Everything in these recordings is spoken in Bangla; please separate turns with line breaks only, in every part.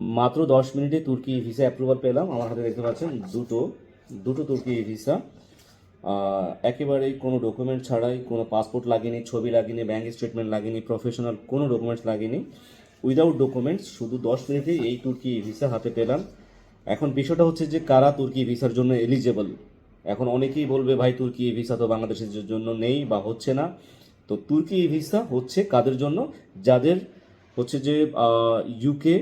মাত্র দশ মিনিটে তুর্কি ভিসা অ্যাপ্রুভাল পেলাম। আমার হাতে দেখতে পাচ্ছেন দুটো দুটো তুর্কি ভিসা। একেবারেই কোনো ডকুমেন্ট ছাড়াই, কোনো পাসপোর্ট লাগেনি, ছবি লাগেনি ব্যাঙ্ক স্টেটমেন্ট লাগেনি প্রফেশনাল কোনো ডকুমেন্টস লাগেনি। উইদাউট ডকুমেন্টস শুধু দশ মিনিটে এই তুর্কি ভিসা হাতে পেলাম। এখন বিষয়টা হচ্ছে যে কারা তুর্কি ভিসার জন্য এলিজেবল এখন অনেকেই বলবে, ভাই, তুর্কি ভিসা তো বাংলাদেশের জন্য নেই বা হচ্ছে না। তো তুর্কি ভিসা হচ্ছে কাদের জন্য? যাদের হচ্ছে যে ইউকে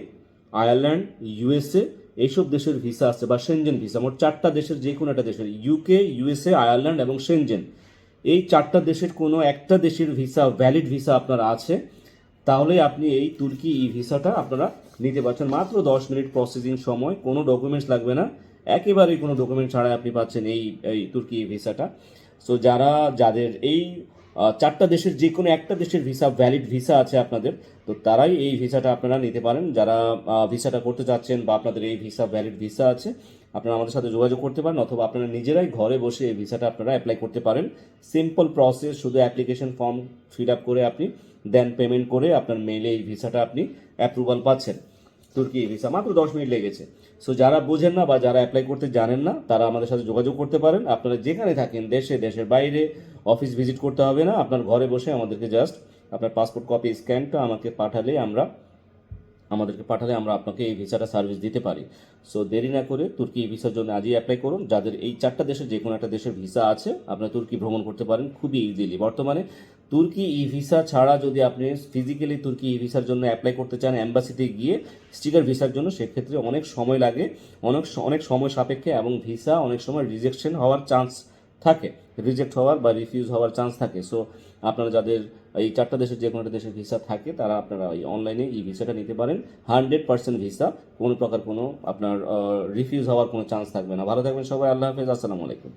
আয়ারল্যান্ড ইউএসএ এইসব দেশের ভিসা আছে বা সেনজেন ভিসা। মোট চারটা দেশের যে কোনো একটা দেশের। ইউকে ইউএসএ আয়ারল্যান্ড এবং সেনজেন এই চারটা দেশের কোনো একটা দেশের ভিসা ভ্যালিড ভিসা আপনার আছে তাহলে আপনি এই তুর্কি ই ভিসাটা আপনারা নিতে পারছেন। মাত্র দশ মিনিট প্রসেসিং সময়, কোনো ডকুমেন্টস লাগবে না। একেবারেই কোনো ডকুমেন্ট ছাড়াই আপনি পাচ্ছেন এই এই তুর্কি ভিসাটা। সো যারা, যাদের এই চারটা দেশের যে কোনো একটা দেশের ভিসা ভ্যালিড ভিসা আছে আপনাদের, তো তারাই এই ভিসাটা আপনারা নিতে পারেন। যারা ভিসাটা করতে চাচ্ছেন বা আপনাদের এই ভিসা ভ্যালিড ভিসা আছে, আপনারা আমাদের সাথে যোগাযোগ করতে পারেন, অথবা আপনারা নিজেরাই ঘরে বসে এই ভিসাটা আপনারা অ্যাপ্লাই করতে পারেন। সিম্পল প্রসেস শুধু অ্যাপ্লিকেশন ফর্ম ফিল আপ করে আপনি দেন পেমেন্ট করে আপনার মেইলে এই ভিসাটা আপনি অ্যাপ্রুভাল পাচ্ছেন। তুর্কি ভিসা মাত্র দশ মিনিট লেগেছে। সো যারা বোঝেন না বা যারা অ্যাপ্লাই করতে জানেন না, তারা আমাদের সাথে যোগাযোগ করতে পারেন। আপনারা যেখানে থাকেন, দেশে, দেশের বাইরে অফিস ভিজিট করতে হবে না। আপনার ঘরে বসে আমাদেরকে জাস্ট আপনার পাসপোর্ট কপি স্ক্যানটা আমাকে পাঠালে আমরা, আমাদেরকে পাঠালে আমরা আপনাকে এই ভিসাটা সার্ভিস দিতে পারি। সো দেরি না করে তুর্কি ভিসার জন্য আজই অ্যাপ্লাই করুন। যাদের এই চারটা দেশের যে কোনো একটা দেশের ভিসা আছে, আপনারা তুর্কি ভ্রমণ করতে পারেন খুবই ইজিলি বর্তমানে তুর্কি ই ভিসা ছাড়া যদি আপনি ফিজিক্যালি তুর্কি ই ভিসার জন্য অ্যাপ্লাই করতে চান অ্যাম্বাসিতে গিয়ে স্টিকার ভিসার জন্য সেক্ষেত্রে অনেক সময় লাগে, অনেক অনেক সময় সাপেক্ষে এবং ভিসা অনেক সময় রিজেকশন হওয়ার চান্স থাকে রিজেক্ট হওয়ার বা রিফিউজ হওয়ার চান্স থাকে। সো আপনারা যাদের এই চারটা দেশের যে কোনো একটা দেশের ভিসা থাকে, তারা আপনারা এই অনলাইনে এই ভিসাটা নিতে পারেন। হান্ড্রেড পার্সেন্ট ভিসা, কোনো প্রকার কোনো আপনার রিফিউজ হওয়ার কোনো চান্স থাকবে না। ভালো থাকবেন সবাই, আল্লাহ হাফেজ, আসসালামু আলাইকুম।